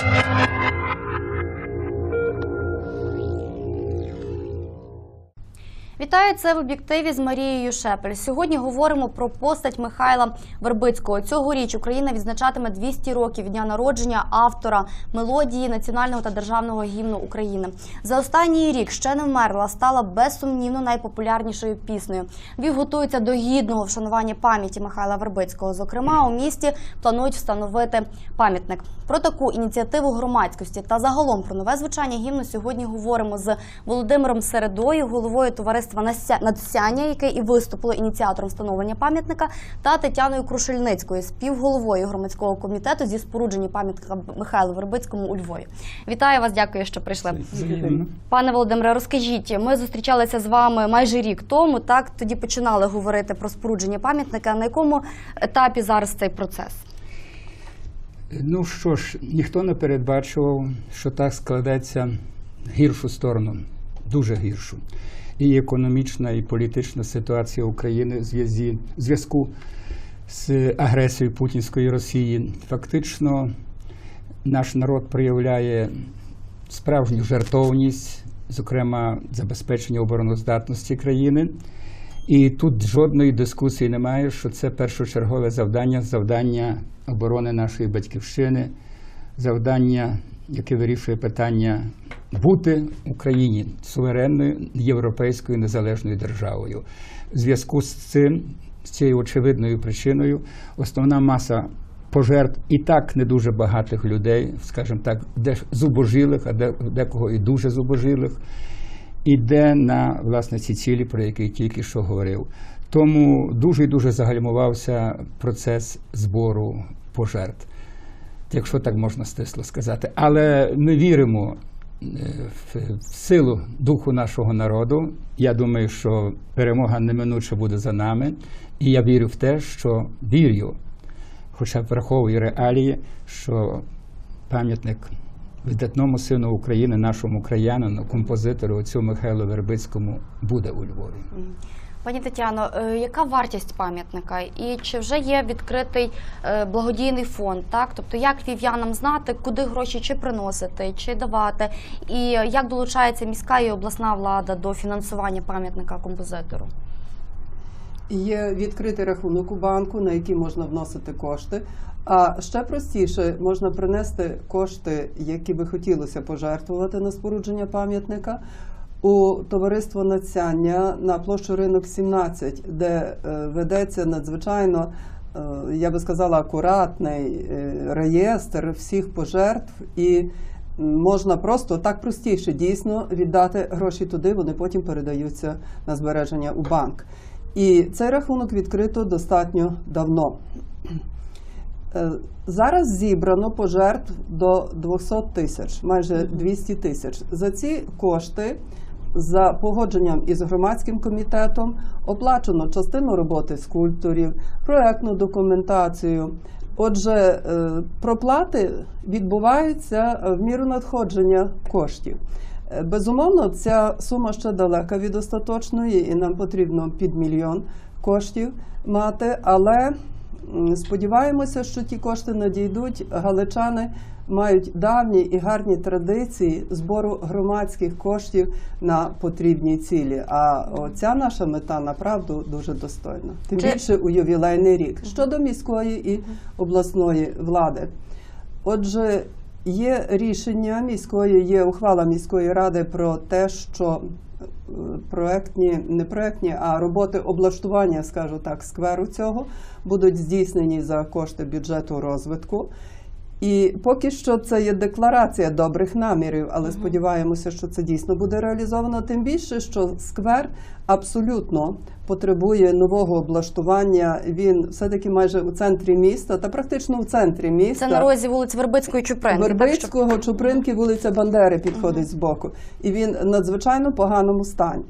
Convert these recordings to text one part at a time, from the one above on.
Thank you. Вітаю це в об'єктиві з Марією Шепель. Сьогодні говоримо про постать Михайла Вербицького. Цьогоріч Україна відзначатиме 200 років дня народження автора мелодії національного та державного гімну України. За останній рік ще не вмерла стала безсумнівно найпопулярнішою піснею. Львів готується до гідного вшанування пам'яті Михайла Вербицького. Зокрема, у місті планують встановити пам'ятник. Про таку ініціативу громадськості та загалом про нове звучання гімну сьогодні говоримо з Володимиром Середою, головою товариства «Нася- «Надсяння», яке і виступило ініціатором встановлення пам'ятника, та Тетяною Крушельницькою, співголовою громадського комітету зі спорудження пам'ятника Михайлу Вербицькому у Львові. Вітаю вас, дякую, що прийшли. Взаємно. Пане Володимире, розкажіть, ми зустрічалися з вами майже рік тому. Так тоді починали говорити про спорудження пам'ятника. На якому етапі зараз цей процес? Ну що ж, ніхто не передбачував, що так складеться гіршу сторону, дуже гіршу. І економічна, і політична ситуація України в зв'язку з агресією путінської Росії. Фактично, наш народ проявляє справжню жертовність, зокрема забезпечення обороноздатності країни. І тут жодної дискусії немає, що це першочергове завдання, завдання оборони нашої батьківщини, завдання, яке вирішує питання бути Україні суверенною європейською незалежною державою. В зв'язку з цим, з цією очевидною причиною, основна маса пожертв і так не дуже багатих людей, скажімо так, де зубожилих, а де декого і дуже зубожилих, іде на власне ці цілі, про які тільки що говорив. Тому дуже і дуже загальмувався процес збору пожертв, якщо так можна стисло сказати. Але ми віримо е, в силу духу нашого народу. Я думаю, що перемога неминуче буде за нами. І я вірю в те, що вірю, хоча враховую реалії, що пам'ятник видатному сину України, нашому краянину, композитору отцю Михайлу Вербицькому буде у Львові. Пані Тетяно, е, яка вартість пам'ятника? І чи вже є відкритий е, благодійний фонд? Так, тобто як львів'янам знати, куди гроші чи приносити, чи давати, і як долучається міська і обласна влада до фінансування пам'ятника композитору? Є відкритий рахунок у банку, на який можна вносити кошти. А ще простіше можна принести кошти, які би хотілося пожертвувати на спорудження пам'ятника. У товариство Нацяння на площу ринок 17, де е, ведеться надзвичайно, е, я би сказала, акуратний е, реєстр всіх пожертв, і можна просто так простіше дійсно віддати гроші туди, вони потім передаються на збереження у банк. І цей рахунок відкрито достатньо давно. Зараз зібрано пожертв до 200 тисяч, майже 200 тисяч. За ці кошти, за погодженням із громадським комітетом, оплачено частину роботи скульпторів, проектну документацію. Отже, е, проплати відбуваються в міру надходження коштів. Е, Безумовно, ця сума ще далека від остаточної, і нам потрібно під мільйон коштів мати. Але сподіваємося, що ті кошти надійдуть. Галичани мають давні і гарні традиції збору громадських коштів на потрібні цілі. А оця наша мета направду дуже достойна. Тим більше у ювілейний рік щодо міської і обласної влади. Отже, є рішення міської, є ухвала міської ради про те, що е, проектні, не проектні, а роботи облаштування, скажу так, скверу цього будуть здійснені за кошти бюджету розвитку. І поки що це є декларація добрих намірів, але сподіваємося, що це дійсно буде реалізовано. Тим більше, що сквер абсолютно потребує нового облаштування. Він все-таки майже у центрі міста та практично в центрі міста. Це на розі вулиць Вербицької Чупринки. так, що- Чупринки, вулиця Бандери підходить збоку. І він в надзвичайно поганому стані.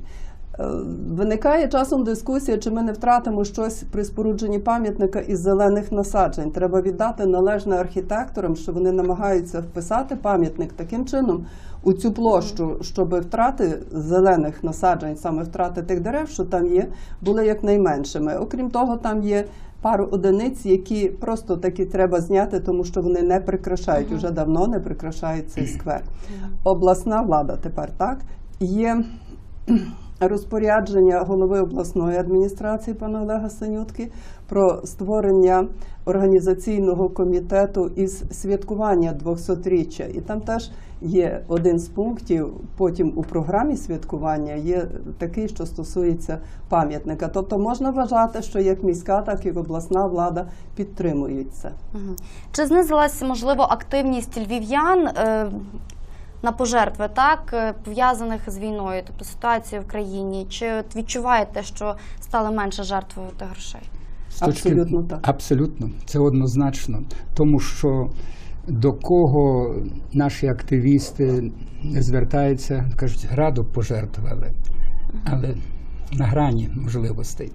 Е, Виникає часом дискусія, чи ми не втратимо щось при спорудженні пам'ятника із зелених насаджень. Треба віддати належне архітекторам, що вони намагаються вписати пам'ятник таким чином у цю площу, щоб втрати зелених насаджень, саме втрати тих дерев, що там є, були якнайменшими. Окрім того, там є пару одиниць, які просто таки треба зняти, тому що вони не прикрашають, уже давно не прикрашають цей сквер. Обласна влада тепер так. Є розпорядження голови обласної адміністрації пана Олега Синютки про створення організаційного комітету із святкування 200-річчя. І там теж є один з пунктів. Потім у програмі святкування є такий, що стосується пам'ятника. Тобто можна вважати, що як міська, так і обласна влада підтримують це. Чи знизилась можливо активність львів'ян е, на пожертви, так е, пов'язаних з війною, тобто ситуацією в країні? Чи от відчуваєте, що стали менше жертвувати грошей? Точки- Абсолютно так. Абсолютно, це однозначно. Тому що до кого наші активісти не звертаються, кажуть, радо пожертвували, але на грані можливостей.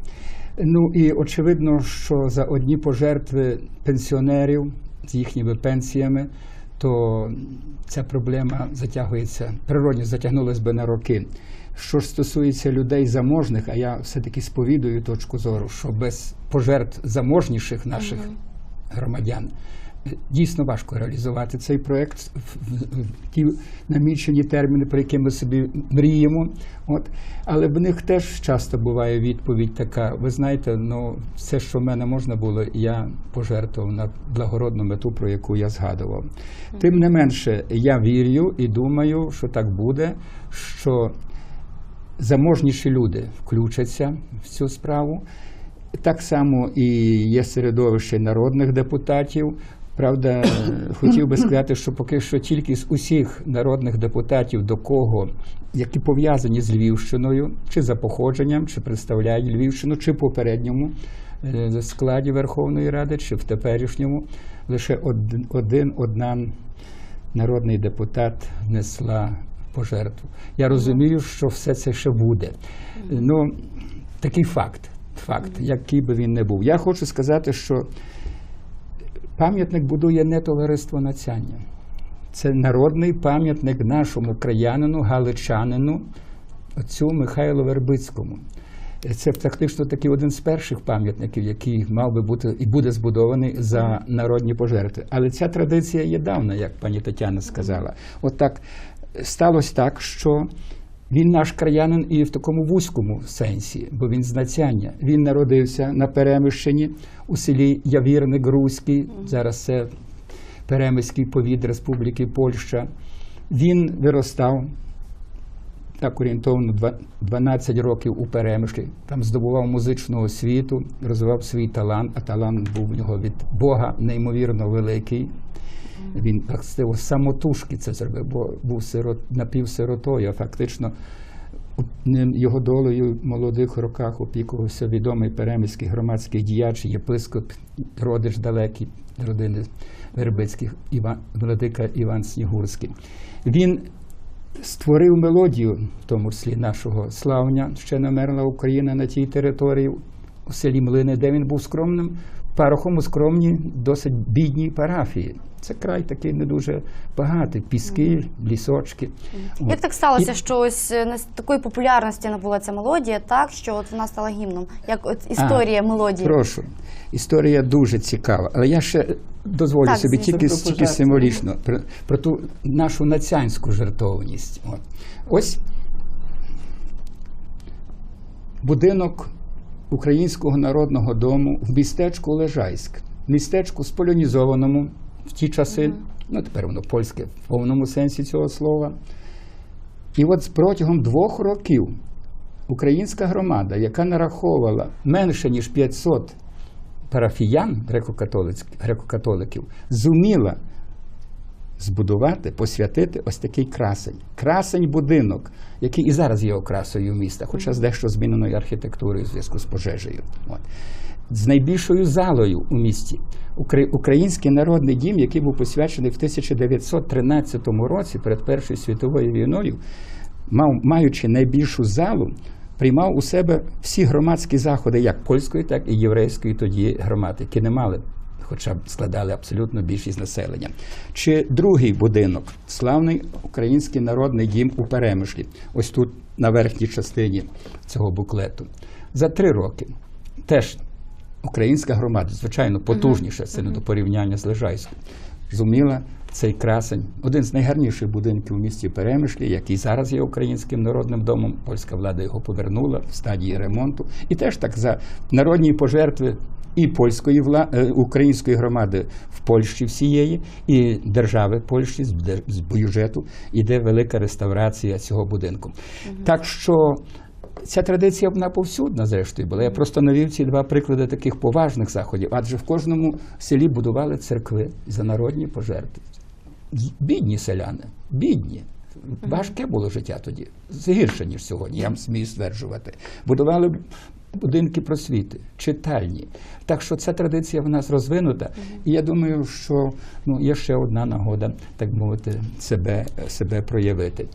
Ну і очевидно, що за одні пожертви пенсіонерів з їхніми пенсіями, то ця проблема затягується, природньо затягнулась би на роки. Що ж стосується людей заможних, а я все-таки сповідую точку зору, що без пожертв заможніших наших громадян е, дійсно важко реалізувати цей проект в- в- в ті намічені терміни, про які ми собі мріємо. От. Але в них теж часто буває відповідь така: ви знаєте, ну все, що в мене можна було, я пожертвував на благородну мету, про яку я згадував. Тим не менше, я вірю і думаю, що так буде, що заможніші люди включаться в цю справу. Так само і є середовище народних депутатів. Правда, хотів би сказати, що поки що тільки з усіх народних депутатів, до кого, які пов'язані з Львівщиною, чи за походженням, чи представляють Львівщину, чи в попередньому е, складі Верховної Ради, чи в теперішньому, лише один, один одна народний депутат внесла пожертву. Я розумію, що все це ще буде. Ну, такий факт, факт, який би він не був. Я хочу сказати, що пам'ятник будує не товариство нацяння. Це народний пам'ятник нашому краянину, галичанину, отцю Михайлу Вербицькому. Це фактично такий один з перших пам'ятників, який мав би бути і буде збудований за народні пожертви. Але ця традиція є давна, як пані Тетяна сказала. От так сталося так, що він наш краянин і в такому вузькому сенсі, бо він з нацяння. Він народився на Перемищині у селі Явірник Руський. Зараз це Перемиський повід Республіки Польща. Він виростав так орієнтовно 12 років у Перемишлі. Там здобував музичну освіту, розвивав свій талант, а талант був в нього від Бога неймовірно великий. Він властиво самотужки це зробив, бо був сирот, напівсиротою, а фактично його долею в молодих роках опікувався відомий перемиський громадський діяч, єпископ, родич далекий родини Вербицьких, Іван, владика Іван Снігурський. Він створив мелодію, в тому числі нашого славня, ще не мерла Україна на тій території, у селі Млини, де він був скромним парохом у скромній, досить бідній парафії. Це край такий не дуже багатий, піски, лісочки. Як От. так сталося, І- що ось е, з такої популярності набула ця мелодія, так що от вона стала гімном? Як от історія А, мелодії? Прошу. Історія дуже цікава. Але я ще дозволю Так, собі тільки, тільки символічно про, про ту нашу нацянську жертовність. От. Ось будинок Українського народного дому в містечку Лежайськ. Містечку сполонізованому в ті часи, ну тепер воно польське в повному сенсі цього слова. І от протягом двох років українська громада, яка нараховувала менше ніж 500 парафіян греко-католиків, зуміла збудувати, посвятити ось такий красень. Красень будинок, який і зараз є окрасою міста, хоча з дещо зміненою архітектурою в зв'язку з пожежею. От. З найбільшою залою у місті. Український народний дім, який був посвячений в 1913 році перед Першою світовою війною, мав, маючи найбільшу залу, приймав у себе всі громадські заходи, як польської, так і єврейської тоді громади, які не мали, хоча б складали абсолютно більшість населення. Чи другий будинок, славний український народний дім у Перемишлі, ось тут на верхній частині цього буклету, за три роки теж українська громада, звичайно, потужніша, це не до порівняння з Лежайською, зуміла цей красень, один з найгарніших будинків у місті Перемишлі, який зараз є українським народним домом. Польська влада його повернула в стадії ремонту. І теж так за народні пожертви і польської вла... е, української громади в Польщі всієї, і держави Польщі з, бюджету йде велика реставрація цього будинку. Так що ця традиція вона повсюдна, зрештою була. Я просто навів ці два приклади таких поважних заходів, адже в кожному селі будували церкви за народні пожертви. Бідні селяни, бідні. Важке було життя тоді, гірше, ніж сьогодні, я вам смію стверджувати. Будували будинки просвіти, читальні. Так що ця традиція в нас розвинута. І я думаю, що ну, є ще одна нагода, так мовити, себе, себе проявити.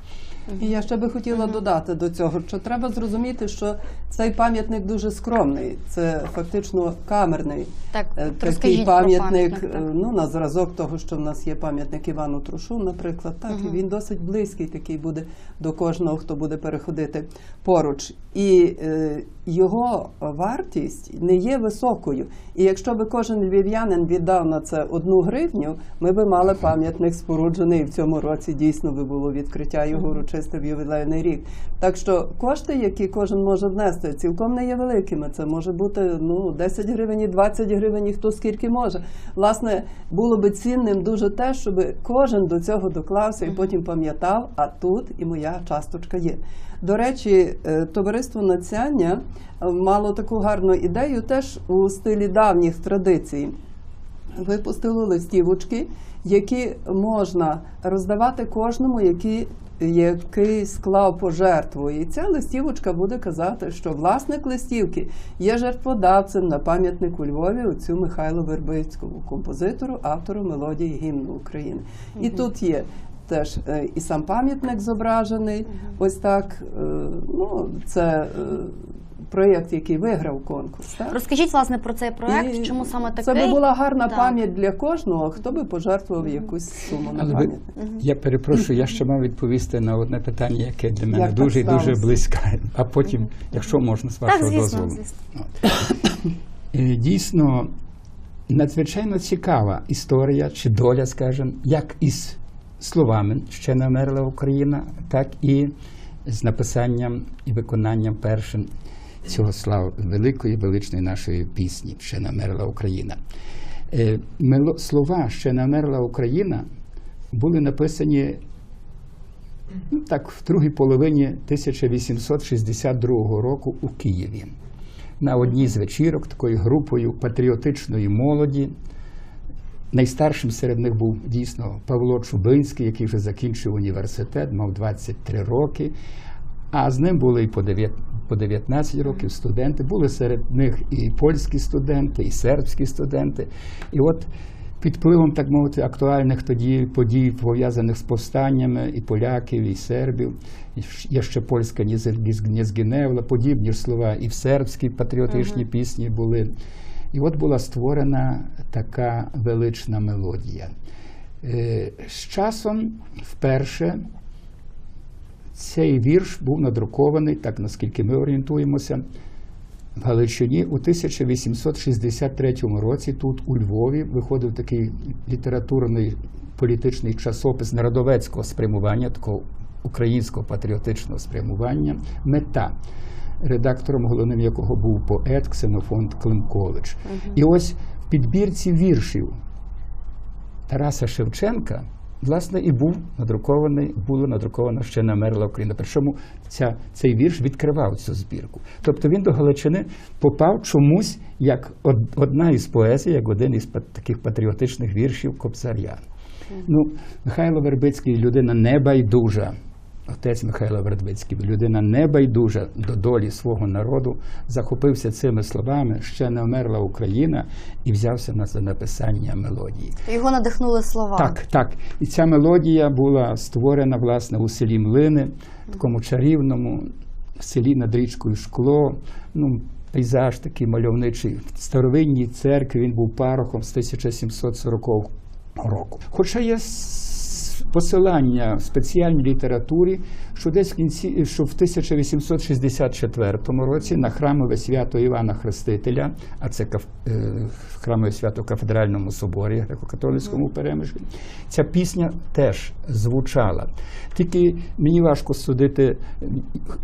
І я ще би хотіла додати до цього, що треба зрозуміти, що цей пам'ятник дуже скромний. Це фактично камерний Так, е, такий пам'ятник, е, ну на зразок того, що в нас є пам'ятник Івану Трушу, наприклад, так і він досить близький, такий буде до кожного, хто буде переходити поруч. І е, його вартість не є високою. І якщо би кожен львів'янин віддав на це одну гривню, ми би мали пам'ятник споруджений і в цьому році дійсно би було відкриття його урочисте в ювілейний рік. Так що кошти, які кожен може внести, цілком не є великими. Це може бути ну 10 гривень, і 20 гривень, і хто скільки може. Власне, було би цінним дуже те, щоб кожен до цього доклався і потім пам'ятав, а тут і моя часточка є. До речі, е, товариство Нацяння мало таку гарну ідею теж у стилі давніх традицій випустило листівочки, які можна роздавати кожному, який, який склав пожертву. І ця листівочка буде казати, що власник листівки є жертводавцем на пам'ятник у Львові отцю Михайлу Вербицькому, композитору, автору мелодії гімну України. І тут є. Теж е, і сам пам'ятник зображений. Ось так. е, Ну, це е, проєкт, який виграв конкурс. Так? Розкажіть власне про цей проект, І чому саме такий? Це би була гарна Так. пам'ять для кожного, хто би пожертвував якусь суму на Але пам'ятник. я перепрошую, я ще мав відповісти на одне питання, яке для мене Як дуже і дуже близьке. А потім, якщо можна, з Так, вашого звісно, дозволу. звісно. Е, Дійсно, надзвичайно цікава історія чи доля, скажімо, як із словами ще не вмерла Україна, так і з написанням і виконанням першим цього слав великої величної нашої пісні Ще не вмерла Україна. Е, Слова Ще не вмерла Україна були написані ну, так, в другій половині 1862 року у Києві на одній з вечірок такою групою патріотичної молоді. Найстаршим серед них був дійсно Павло Чубинський, який вже закінчив університет, мав 23 роки. А з ним були і по 9, по 19 років студенти. Були серед них і польські студенти, і сербські студенти. І от під впливом, так мовити, актуальних тоді подій, пов'язаних з повстаннями і поляків, і сербів, і є ще польська Нєзгіневла, подібні ж слова, і в сербській патріотичні пісні були. І от була створена така велична мелодія. Е, З часом вперше цей вірш був надрукований, так наскільки ми орієнтуємося, в Галичині у 1863 році. Тут у Львові виходив такий літературний політичний часопис народовецького спрямування, такого українського патріотичного спрямування. Мета, редактором головним якого був поет Ксенофонт Климкович. І ось в підбірці віршів Тараса Шевченка, власне, і був надрукований, було надруковано ще намерла Україна. Причому ця, цей вірш відкривав цю збірку. Тобто він до Галичини попав чомусь як од- одна із поезій, як один із таких патріотичних віршів Кобзарян. Ну, Михайло Вербицький людина небайдужа. Отець Михайло Вербицький, людина небайдужа до долі свого народу, захопився цими словами, ще не вмерла Україна, і взявся на за написання мелодії. Його надихнули слова. Так, так. І ця мелодія була створена власне у селі Млини, такому чарівному селі над річкою Шкло. Ну, пейзаж такий мальовничий. В старовинній церкві він був парохом з 1740 року. Хоча є посилання в спеціальній літературі, що десь в кінці, що в 1864 році на храмове свято Івана Хрестителя, а це е, храмове свято кафедральному соборі греко-католицькому перемишлі, ця пісня теж звучала. Тільки мені важко судити,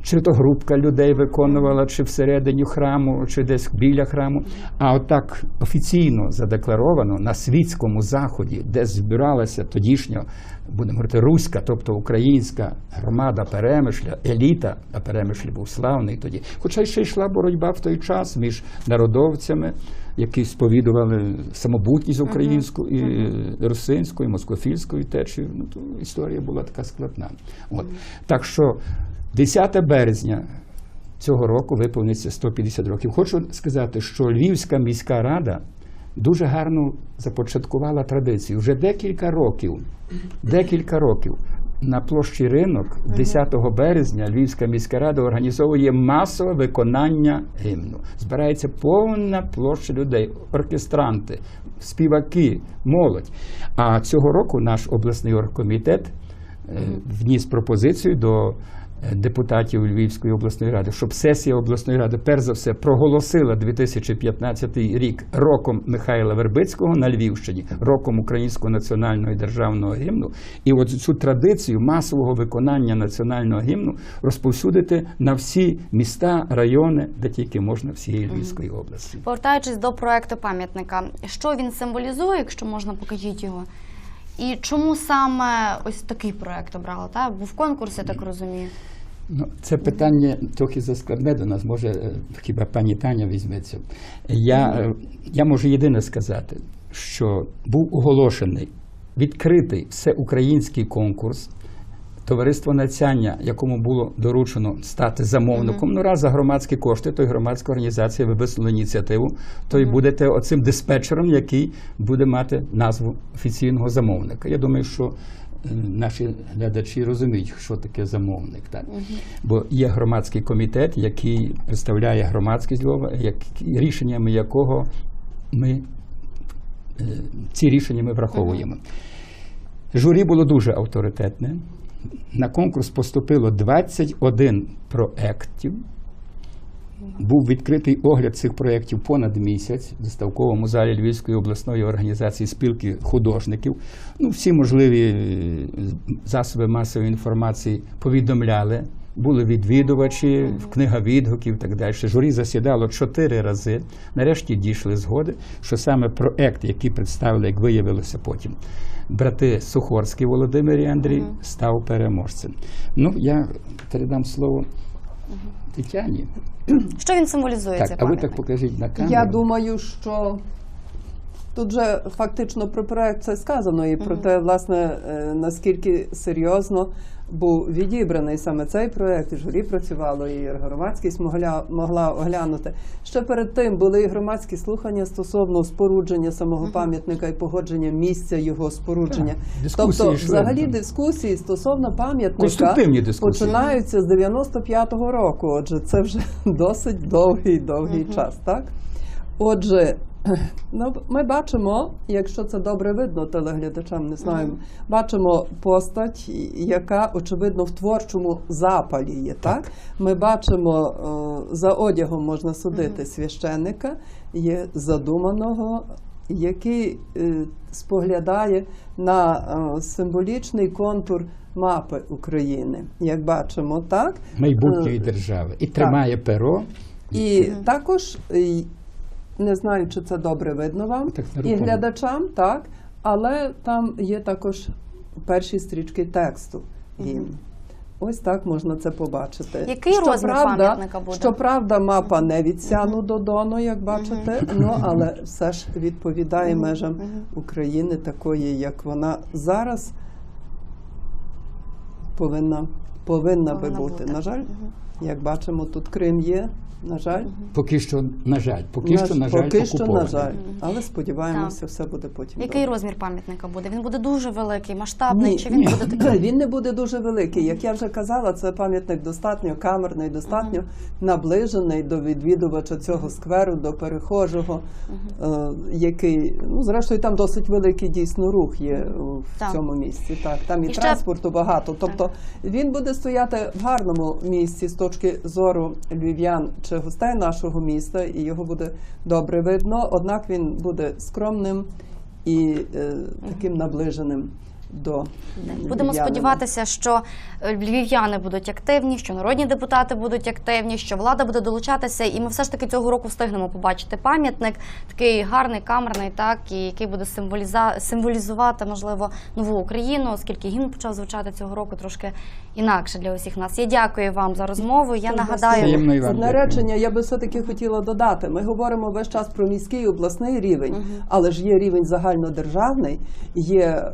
чи то групка людей виконувала, чи всередині храму, чи десь біля храму. А отак офіційно задекларовано на світському заході, де збиралася тодішня, будемо говорити, руська, тобто українська громада перемишля, еліта, а перемишль був славний тоді. Хоча ще йшла боротьба в той час між народовцями, які сповідували самобутність українську і русинську, і москофільською течію. Ну то історія була така складна. От так що 10 березня. Цього року виповниться 150 років. Хочу сказати, що Львівська міська рада дуже гарно започаткувала традицію. Вже декілька років, декілька років на площі ринок 10 березня Львівська міська рада організовує масове виконання гімну. Збирається повна площа людей, оркестранти, співаки, молодь. А цього року наш обласний оргкомітет е, вніс пропозицію до депутатів Львівської обласної ради, щоб сесія обласної ради перш за все проголосила 2015 рік роком Михайла Вербицького на Львівщині, роком українського національного і державного гімну. І от цю традицію масового виконання національного гімну розповсюдити на всі міста, райони, де тільки можна всієї Львівської області. Повертаючись до проекту пам'ятника, що він символізує, якщо можна покажіть його? І чому саме ось такий проект обрали? Та? Був конкурс, я так розумію. Ну, це питання трохи заскладне до нас, може, е, хіба пані Таня візьметься. Я, е, я можу єдине сказати, що був оголошений відкритий всеукраїнський конкурс. Товариство Нацяння, якому було доручено стати замовником, ну раз за громадські кошти, то й громадська організація виписала ініціативу, то й будете оцим диспетчером, який буде мати назву офіційного замовника. Я думаю, що е, наші глядачі розуміють, що таке замовник. Так? Бо є громадський комітет, який представляє громадськість Львова, як, рішеннями якого ми е, ці рішення ми враховуємо. Журі було дуже авторитетне. На конкурс поступило 21 проєктів. Був відкритий огляд цих проєктів понад місяць в виставковому залі Львівської обласної організації спілки художників. Ну, всі можливі е, засоби масової інформації повідомляли. Були відвідувачі, книга відгуків і так далі. Журі засідало чотири рази. Нарешті дійшли згоди, що саме проект, який представили, як виявилося потім, брати Сухорський Володимир і Андрій, став переможцем. Ну, я передам слово Тетяні. Що він символізує Так, а ви так покажіть на камеру. Я думаю, що тут же фактично про проект це сказано, і про те, власне, е, наскільки серйозно був відібраний саме цей проект, і журі працювало, і громадськість могла, могла оглянути. Ще перед тим були і громадські слухання стосовно спорудження самого пам'ятника і погодження місця його спорудження. Так, тобто, взагалі, так. дискусії стосовно пам'ятника дискусії. починаються з 95-го року. Отже, це вже досить довгий довгий час, так? Отже, ну, ми бачимо, якщо це добре видно телеглядачам, не знаю, бачимо постать, яка очевидно в творчому запалі є. Так, ми бачимо е, за одягом можна судити священника, є задуманого. Який е, споглядає на е, символічний контур мапи України, як бачимо, так майбутньої держави. І тримає перо. і також не знаю, чи це добре видно вам Так, і глядачам, так, але там є також перші стрічки тексту гімну. Ось так можна це побачити. Який розмір пам'ятника буде? Щоправда, мапа не від Сяну до Дону, як бачите, ну але все ж відповідає межам України, такої, як вона зараз повинна, повинна би бути. бути. На жаль, як бачимо, тут Крим є. На жаль, Поки що, на жаль, поки що, на жаль, поки що, на жаль. Але сподіваємося, все буде потім. Який добре. розмір пам'ятника буде? Він буде дуже великий, масштабний, Ні, чи він ні. буде такий? Він не буде дуже великий. Як я вже казала, це пам'ятник достатньо камерний, достатньо наближений до відвідувача цього скверу, до перехожого, е, який, ну, зрештою, там досить великий дійсно рух є в Так. цьому місці. Так, там і, І ще- транспорту багато. Тобто він буде стояти в гарному місці з точки зору львів'ян чи гостей нашого міста, і його буде добре видно. Однак він буде скромним і е, таким наближеним до Будемо сподіватися, що е, львів'яни будуть активні, що народні депутати будуть активні, що влада буде долучатися, і ми все ж таки цього року встигнемо побачити пам'ятник, такий гарний, камерний, так і який буде символіза... символізувати можливо нову Україну, оскільки гімн почав звучати цього року трошки інакше для усіх нас. Я дякую вам за розмову. Я нагадаю, Взаємно Одне речення я би все-таки хотіла додати. Ми говоримо весь час про міський обласний рівень, але ж є рівень загальнодержавний, є е,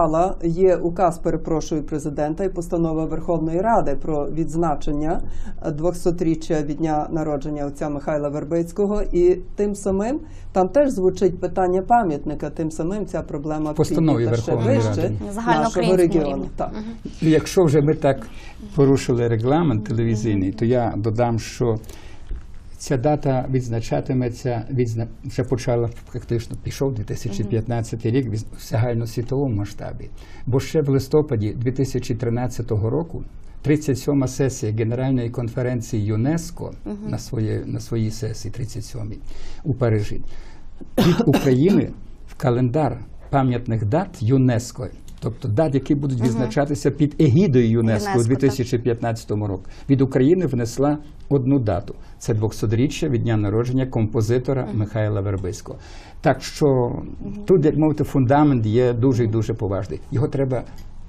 ухвала, є указ, перепрошую, президента і постанова Верховної Ради про відзначення е, 200-річчя від дня народження отця Михайла Вербицького. І тим самим там теж звучить питання пам'ятника. Тим самим ця проблема В постанові Верховної вище Ради. Нашого регіону. Так. Якщо вже ми так порушили регламент телевізійний, то я додам, що ця дата відзначатиметься, відзна... вже почала практично пішов 2015 рік в загальносвітовому масштабі. Бо ще в листопаді 2013 року 37-ма сесія Генеральної конференції ЮНЕСКО на, своє, на своїй сесії 37-й у Парижі від України в календар пам'ятних дат ЮНЕСКО, тобто дат, які будуть відзначатися під егідою ЮНЕСКО у ЮНЕСКо, так. 2015 році, від України внесла одну дату. Це 200-річчя від дня народження композитора Михайла Вербицького. Так що тут, як мовити, фундамент є дуже і дуже поважний. Його треба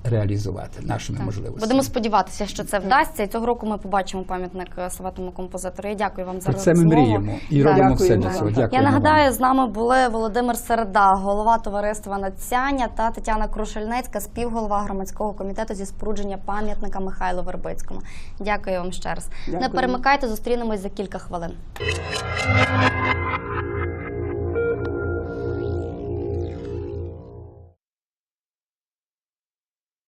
реалізувати нашими можливостями. Будемо сподіватися, що це вдасться. І цього року ми побачимо пам'ятник славетному композитору. Я дякую вам за Про це ми мріємо і Так. робимо все для цього. Дякую. Я нагадаю, з нами були Володимир Середа, голова товариства Нацяння та Тетяна Крушельнецька, співголова громадського комітету зі спорудження пам'ятника Михайлу Вербицькому. Дякую вам ще раз. Не перемикайте, зустрінемось за кілька хвилин.